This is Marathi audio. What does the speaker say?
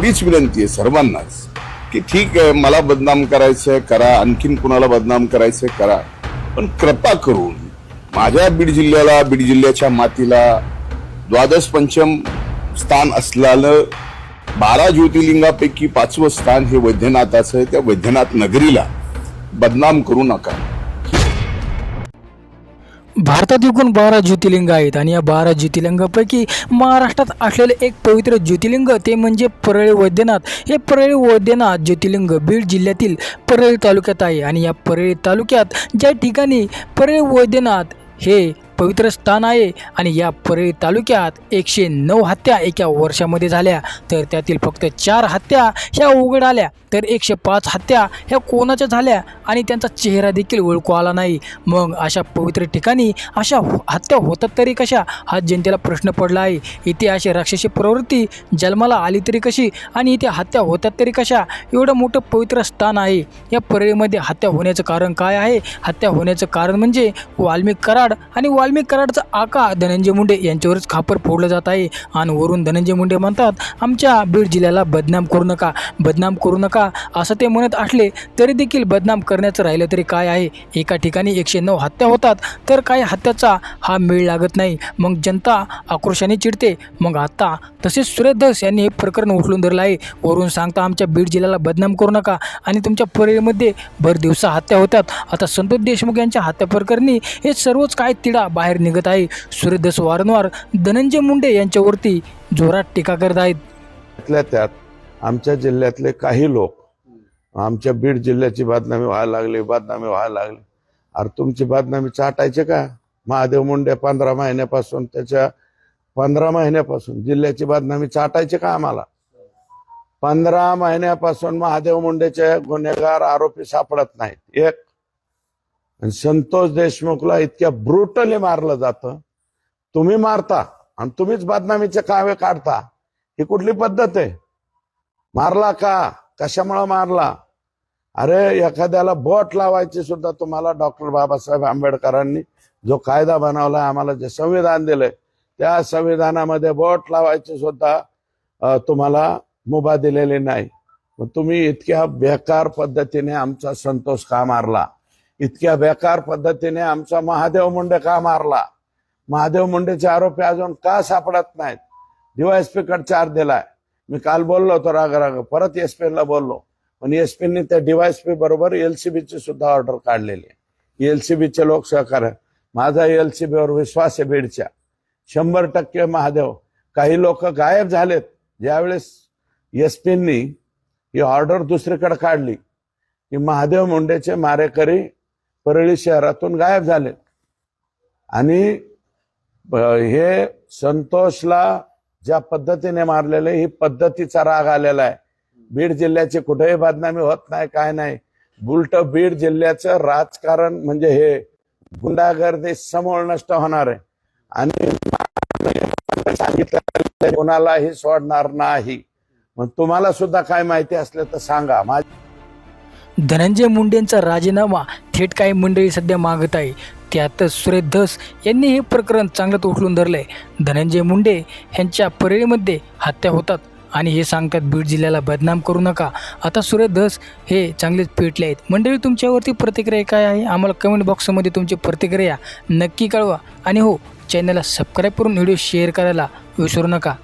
एवढीच विनंती आहे सर्वांनाच की ठीक आहे मला बदनाम करायचंय करा. आणखीन कुणाला बदनाम करायचंय करा. पण कृपा करून माझ्या बीड जिल्ह्याला बीड जिल्ह्याच्या मातीला द्वादश पंचम स्थान असलेलं बारा ज्योतिर्लिंगापैकी पाचवं स्थान हे वैद्यनाथाचं आहे. त्या वैद्यनाथ नगरीला बदनाम करू नका. भारतात एकूण बारा ज्योतिर्लिंग आहेत आणि या बारा ज्योतिर्लिंगापैकी महाराष्ट्रात असलेले एक पवित्र ज्योतिर्लिंग ते म्हणजे परळी वैद्यनाथ. हे परळी वैद्यनाथ ज्योतिर्लिंग बीड जिल्ह्यातील परळी तालुक्यात आहे आणि या परळी तालुक्यात ज्या ठिकाणी परळी वैद्यनाथ हे पवित्र स्थान आहे आणि या परळी तालुक्यात एकशे नऊ हत्या एका वर्षामध्ये झाल्या. तर त्यातील फक्त चार हत्या ह्या उघड आल्या. तर एकशे पाच हत्या ह्या कोणाच्या झाल्या आणि त्यांचा चेहरा देखील ओळखू आला नाही. मग अशा पवित्र ठिकाणी अशा हत्या होतात तरी कशा? हा जनतेला प्रश्न पडला आहे. इथे अशी राक्षसी प्रवृत्ती जन्माला आली तरी कशी आणि इथे हत्या होतात तरी कशा? एवढं मोठं पवित्र स्थान आहे. या परळीमध्ये हत्या होण्याचं कारण काय आहे? हत्या होण्याचं कारण म्हणजे वाल्मिक कराड आणि वाल्मिक कराडचा आका धनंजय मुंडे यांच्यावरच खापर फोडलं जात आहे. आणि वरून धनंजय मुंडे म्हणतात आमच्या बीड जिल्ह्याला बदनाम करू नका बदनाम करू नका. असं ते म्हणत असले तरी देखील बदनाम करण्याचं राहिलं तरी काय आहे? एका ठिकाणी एकशे नऊ हत्या होतात तर काही हत्याचा हा मेळ लागत नाही? मग जनता आक्रोशाने चिडते. मग आता तसेच सुरेश धस यांनी हे प्रकरण उचलून धरलं आहे. वरून सांगता आमच्या बीड जिल्ह्याला बदनाम करू नका आणि तुमच्या परळीमध्ये भर दिवसा हत्या होतात. आता संतोष देशमुख यांच्या हत्या प्रकरणी हे सर्वच काय तिढा बाहेर निघत आहे. सुरेश वारंवार धनंजय मुंडे यांच्यावरती जोरात टीका करत आहेत. त्यातल्या त्यात आमच्या जिल्ह्यातले काही लोक आमच्या बीड जिल्ह्याची बदनामी व्हायला लागली बदनामी व्हायला लागली. अरे तुमची बदनामी चाटायचे का? महादेव मुंडे पंधरा महिन्यापासून त्याच्या पंधरा महिन्यापासून जिल्ह्याची बदनामी चाटायचे का आम्हाला? पंधरा महिन्यापासून महादेव मुंडेचे गुन्हेगार आरोपी सापडत नाहीत. एक आणि संतोष देशमुखला इतक्या ब्रुटली मारलं जातं. तुम्ही मारता आणि तुम्हीच बदनामीचे कावे काढता. ही कुठली पद्धत आहे? मारला का? कशामुळे मारला? अरे एखाद्याला बोट लावायची सुद्धा तुम्हाला डॉक्टर बाबासाहेब आंबेडकरांनी जो कायदा बनवलाय आम्हाला जे संविधान दिलंय त्या संविधानामध्ये बोट लावायची सुद्धा तुम्हाला मुभा दिलेली नाही. तुम्ही इतक्या बेकार पद्धतीने आमचा संतोष का मारला? इतक्या बेकार पद्धतीने आमचा महादेव मुंडे का मारला? महादेव मुंडेचे आरोपी अजून का सापडत नाहीत? डीवायएसपी कडे चार दिलाय. मी काल बोललो होतो राग राग परत एस ला बोललो. पण एसपीनी त्या डीवायएसपी बरोबर एलसीबीची सुद्धा ऑर्डर काढलेली आहे. एलसीबी लोक सहकार्य. माझा एलसीबीवर विश्वास आहे बीडच्या. शंभर टक्के महादेव. काही लोक गायब झालेत. ज्यावेळेस एसपींनी ही ऑर्डर दुसरीकडे काढली की महादेव मुंडेचे मारेकरी परळी शहरातून गायब झाले. आणि हे संतोषला ज्या पद्धतीने मारलेले ही पद्धतीचा राग आलेला आहे. बीड जिल्ह्याची कुठेही बदनामी होत नाही काय नाही. बुलट बीड जिल्ह्याचं राजकारण म्हणजे हे गुंडागर्दी समोर नष्ट होणार आहे. आणि सांगितलं कोणालाही सोडणार नाही. मग तुम्हाला सुद्धा काय माहिती असलं तर सांगा. माझ्या धनंजय मुंडेंचा राजीनामा थेट काही मंडळी सध्या मागत आहे. त्यातच सुरेश धस यांनी हे प्रकरण चांगलंच धरलं धरलंय. धनंजय मुंडे यांच्या परळीमध्ये हत्या होतात आणि हे सांगतात बीड जिल्ह्याला बदनाम करू नका. आता सुरेश धस हे चांगलेच पेटले आहेत. मंडळी तुमच्यावरती प्रतिक्रिया काय आहे? आम्हाला कमेंट बॉक्समध्ये तुमची प्रतिक्रिया नक्की कळवा. आणि हो चॅनलला सबस्क्राईब करून व्हिडिओ शेअर करायला विसरू नका.